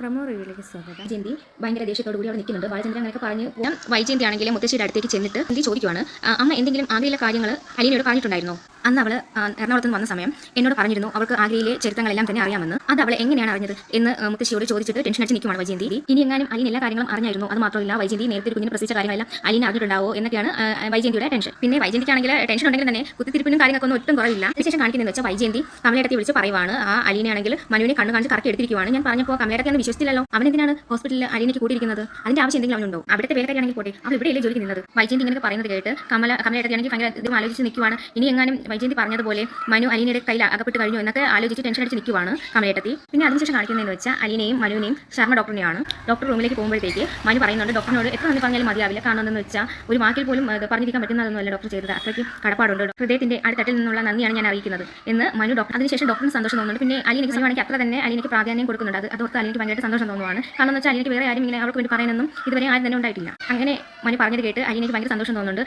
Promo Jayanti ഭയങ്കര ദേഷ്യത്തോടു കൂടി അവിടെ നിൽക്കുന്നുണ്ട്. ബാലചന്ദ്രൻ അങ്ങനെയൊക്കെ പറഞ്ഞ് വൈജയന്തി ആണെങ്കിലും മുത്തശ്ശിയുടെ അടുത്തേക്ക് ചെന്നിട്ട് ചോദിക്കുവാണ് അമ്മ എന്തെങ്കിലും ആഗ്രയിലെ കാര്യങ്ങൾ അലീനയോട് പറഞ്ഞിട്ടുണ്ടായിരുന്നോ? അന്ന് അവൾ എറണാകുളത്ത് വന്ന സമയം എന്നോട് പറഞ്ഞിരുന്നു അവൾക്ക് ആഗ്രയിലെ ചരിത്രങ്ങളെല്ലാം തന്നെ അറിയാമെന്ന്. അത് അവൾ എങ്ങനെയാണ് അറിഞ്ഞത് എന്ന് മുത്തശ്ശിയോട് ചോദിച്ചിട്ട് ടെൻഷൻ അടിച്ച് നിൽക്കുവാണ് വൈജയന്തി. ഇനി എങ്ങാനും അലീന എല്ലാ കാര്യങ്ങളും അറിഞ്ഞായിരുന്നു? അത് മാത്രമല്ല വൈജയന്തി നേരത്തെ കുഞ്ഞിന് പ്രസിച്ച കാര്യങ്ങളെല്ലാം അലീന അറിഞ്ഞിട്ടുണ്ടാവോ എന്നൊക്കെയാണ് വൈജയന്തിയുടെ ടെൻഷൻ. പിന്നെ വൈജയന്തിക്കാണെങ്കിൽ ടെൻഷൻ ഉണ്ടെങ്കിൽ തന്നെ കുത്തിത്തിരിപ്പിനും കാര്യങ്ങൾക്കൊന്നും ഒട്ടും കുറവില്ല. അതിനുശേഷം കാണിക്കുന്നത് വെച്ചാൽ വൈജയന്തി കമലയിടത്തി വിളിച്ച് പറയുവാണ് ആ അലീനയാണെങ്കിൽ മനുവിനെ കണ്ണു കാണിച്ച് കറക്കി എടുത്തിരിക്കുവാണ്. ഞാൻ പറഞ്ഞപ്പോൾ കമലയിടത്തി അന്ന് വിശ്വസിച്ചില്ലല്ലോ. അവൻ എന്തിനാണ് ഹോസ്പിറ്റലിൽ അലീനയ്ക്ക് കൂടിയിരിക്കുന്നത്? അതിന്റെ ആവശ്യം എന്തെങ്കിലും അവനുണ്ടോ? അവിടുത്തെ വേലക്കാരിയാണെങ്കിൽ പോട്ടെ. അവൾ ഇവിടെയല്ലേ ജോലി നിന്നത്? വൈജയന്തി ഇങ്ങനെ പറയുന്നത് കേട്ട് കമല കമലയിടത്തിയാണെങ്കിൽ ഭയങ്കര ഇതും ആലോചിച്ച് നിൽക്കുവാണ് ഇനി എങ്ങാനും വൈജയന്തി പറഞ്ഞതുപോലെ മനു അലീനയുടെ കയ്യിൽ അകപ്പെട്ട് കഴിഞ്ഞു എന്നൊക്കെ ആലോചിച്ച് ടെൻഷൻ അടിച്ച് നിൽക്കുവാണ് കമലേട്ടത്തി. പിന്നെ അതിനുശേഷം കാണിക്കുന്നതെന്ന് വെച്ചാൽ അലീനയും മനുവിനെയും ശർമ്മ ഡോക്ടറിനെയാണ്. ഡോക്ടർ റൂമിലേക്ക് പോകുമ്പോഴത്തേക്ക് മനു പറയുന്നുണ്ട് ഡോക്ടറിനോട് എത്ര നന്ദി പറഞ്ഞാലും മതിയാവില്ല. കാണുന്നതെന്ന് വെച്ചാൽ ഒരു വാക്കിൽ പോലും പറഞ്ഞിരിക്കാൻ പറ്റുന്നതൊന്നുമല്ല ഡോക്ടർ ചെയ്തത്. അത്രയ്ക്ക് കടപ്പാടുണ്ട് ഹൃദയത്തിന്റെ അടുത്തട്ടിൽ നിന്നുള്ള നന്ദിയാണ് ഞാൻ അറിയിക്കുന്നത്. എന്ന് മനു ഡോക്ടർ അതിനുശേഷം ഡോക്ടറിന് സന്തോഷം തോന്നുന്നുണ്ട്. പിന്നെ അലീനയ്ക്ക് സമയമാണെങ്കിൽ അത്ര തന്നെ അലീനയ്ക്ക് പ്രാധാന്യം കൊടുക്കുന്നുണ്ട്. അത് അതോർത്ത് അലീനയ്ക്ക് ഭയങ്കര സന്തോഷം തോന്നുവാണ്. കാരണം എന്ന് വെച്ചാൽ അലീനയ്ക്ക് വേറെ ആരും ഇങ്ങനെ അവർക്ക് വേണ്ടി പറയാനൊന്നും ഇതുവരെ ആരും തന്നെ ഉണ്ടായിട്ടില്ല. അങ്ങനെ മനു പറഞ്ഞത് കേട്ട് അലീനയ്ക്ക് ഭയങ്കര സന്തോഷം തോന്നുന്നുണ്ട്.